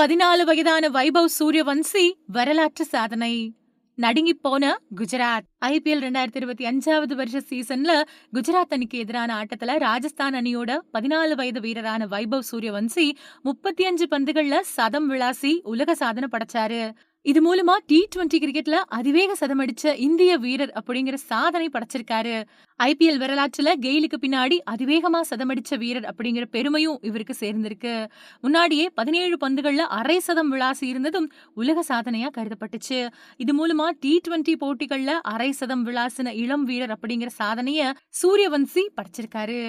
பதினாலு வயதான வைபவ் சூரியவன்சி வரலாற்று சாதனை. நடுங்கி போன குஜராத். ஐபிஎல் ரெண்டாயிரத்தி இருபத்தி அஞ்சாவது வருஷ சீசன்ல குஜராத் அணிக்கு எதிரான ஆட்டத்துல ராஜஸ்தான் அணியோட பதினாலு வயது வீரரான வைபவ் சூரியவன்சி முப்பத்தி அஞ்சு பந்துகள்ல சதம் விளாசி உலக சாதனை படைச்சாரு. இது மூலமா டி டுவெண்டி கிரிக்கெட்ல அதிவேக சதம் அடிச்ச இந்திய வீரர் அப்படிங்கிற சாதனை படைச்சிருக்காரு. ஐபிஎல் வரலாற்றுல கெயிலுக்கு பின்னாடி அதிவேகமா சதமடிச்ச வீரர் அப்படிங்கிற பெருமையும் இவருக்கு சேர்ந்திருக்கு. முன்னாடியே பதினேழு பந்துகள்ல அரை சதம் விளாசி இருந்ததும் உலக சாதனையா கருதப்பட்டுச்சு. இது மூலமா டி டுவெண்டி போட்டிகள்ல அரை சதம் விளாசின இளம் வீரர் அப்படிங்கிற சாதனைய சூரியவன்சி படைச்சிருக்காரு.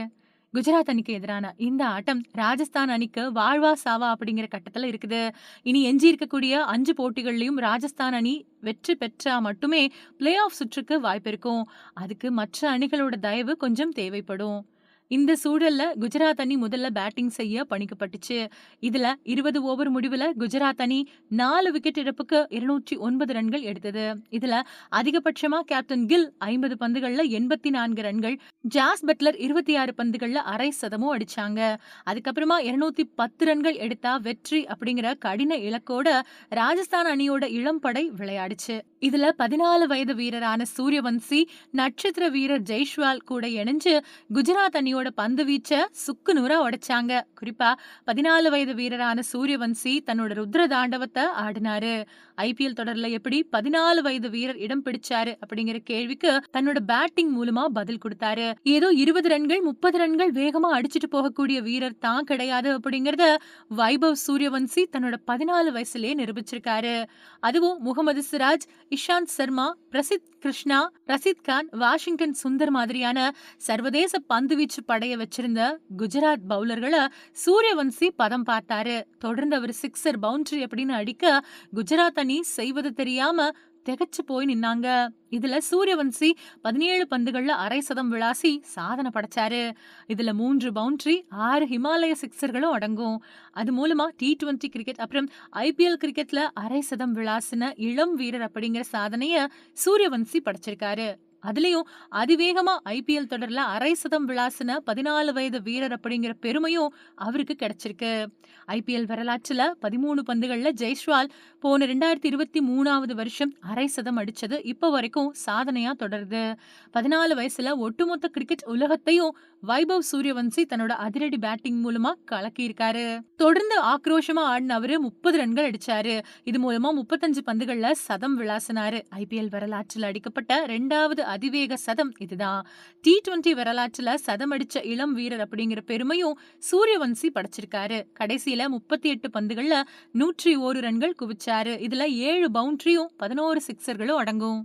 குஜராத் அணிக்கு எதிரான இந்த ஆட்டம் ராஜஸ்தான் அணிக்கு வாழ்வா சாவா அப்படிங்கிற கட்டத்தில் இருக்குது. இனி எஞ்சி இருக்கக்கூடிய அஞ்சு போட்டிகள்லையும் ராஜஸ்தான் அணி வெற்றி பெற்றா மட்டுமே பிளே ஆஃப் சுற்றுக்கு வாய்ப்பு இருக்கும். அதுக்கு மற்ற அணிகளோட தயவு கொஞ்சம் தேவைப்படும். இந்த சூழல்ல குஜராத் அணி முதல்ல பேட்டிங் செய்ய பணிக்கப்பட்டுச்சு. இதுல இருபது ஓவர் முடிவுல குஜராத் அணி நாலு விக்கெட் இழப்புக்கு இருநூற்றி ஒன்பது ரன்கள் எடுத்தது. இதுல அதிகபட்சமா கேப்டன் கில் ஐம்பது பந்துகள்ல எண்பத்தி நான்கு ரன்கள் ஜாஸ் பட்லர் இருபத்தி ஆறு பந்துகள்ல அரை சதமும் அடிச்சாங்க. அதுக்கப்புறமா இருநூத்தி பத்து ரன்கள் எடுத்தா வெற்றி அப்படிங்கிற கடின இலக்கோட ராஜஸ்தான் அணியோட இளம்படை விளையாடுச்சு. இதுல பதினாலு வயது வீரரான சூரியவன்சி நட்சத்திர வீரர் ஜெய்ஷ்வால் கூட இணைஞ்சு குஜராத் அணியோட அணியோட பந்து வீச்ச சுக்கு நூறா உடைச்சாங்க. குறிப்பா பதினாலு வயது வீரரான சூரியவன்சி தன்னோட ருத்ர தாண்டவத்தை ஆடினாரு. ஐபிஎல் தொடர்ல எப்படி பதினாலு வயது வீரர் இடம் பிடிச்சாரு அப்படிங்கிற கேள்விக்கு தன்னோட பேட்டிங் மூலமா பதில் கொடுத்தாரு. ஏதோ இருபது ரன்கள் முப்பது ரன்கள் வேகமா அடிச்சிட்டு போகக்கூடிய வீரர் தான் கிடையாது அப்படிங்கறத வைபவ் சூரியவன்சி தன்னோட பதினாலு வயசுலயே நிரூபிச்சிருக்காரு. அதுவும் முகமது சிராஜ் இஷாந்த் சர்மா பிரசித் கிருஷ்ணா ரசித் கான் வாஷிங்டன் சுந்தர் மாதிரியான சர்வதேச பந்துவீச்சு படைய வச்சிருந்த குஜராத் பவுலர்களை சூரியவன்சி பதம் பார்த்தாரு. தொடர்ந்து அவர் சிக்ஸர் பவுண்டரி அப்படின்னு அடிக்க குஜராத் அணி செய்வது தெரியாம திகச்சு போய் நின்னாங்க. இதுல சூரியவன்சி பதினேழு பந்துகள்ல அரை சதம் விளாசி சாதனை படைச்சாரு. இதுல மூன்று பவுண்டரி ஆறு ஹிமாலய சிக்ஸர்களும் அடங்கும். அது மூலமா டி டுவெண்ட்டி கிரிக்கெட் அப்புறம் ஐபிஎல் கிரிக்கெட்ல அரை சதம் விளாசின இளம் வீரர் அப்படிங்கிற சாதனைய சூரியவன்சி படைச்சிருக்காரு. அதுலயும் அதிவேகமா ஐபிஎல் தொடர்ல அரை சதம் விளாசின பதினாலு வயது வீரர் அப்படிங்கிற பெருமையும் அவருக்கு கிடைச்சிருக்கு. ஐபிஎல் வரலாற்றுல பதிமூணு பந்துகள்ல ஜெய்ஸ்வால் போன ரெண்டாயிரத்தி இருபத்தி மூணாவது வருஷம் அரை சதம் அடிச்சது. இப்போ வரைக்கும் சாதனையா தொடருது. பதினாலு வயசுல ஒட்டுமொத்த கிரிக்கெட் உலகத்தையும் வைபவ் சூரியவன்சி தன்னோட அதிரடி பேட்டிங் மூலமா கலக்கியிருக்காரு. தொடர்ந்து ஆக்ரோஷமா ஆடின அவரு முப்பது ரன்கள் அடிச்சாரு. இது மூலமா முப்பத்தஞ்சு பந்துகள்ல சதம் விளாசினாரு. ஐபிஎல் வரலாற்றில் அடிக்கப்பட்ட ரெண்டாவது அதிவேக சதம் இதுதான். டி டுவெண்ட்டி வரலாற்றுல சதம் அடிச்ச இளம் வீரர் அப்படிங்கிற பெருமையும் சூரியவன்சி படைச்சிருக்காரு. கடைசியில முப்பத்தி எட்டு பந்துகள்ல நூற்றி ஓரு ரன்கள் குவிச்சாரு. இதுல ஏழு பவுண்டரியும் பதினோரு சிக்ஸர்களும் அடங்கும்.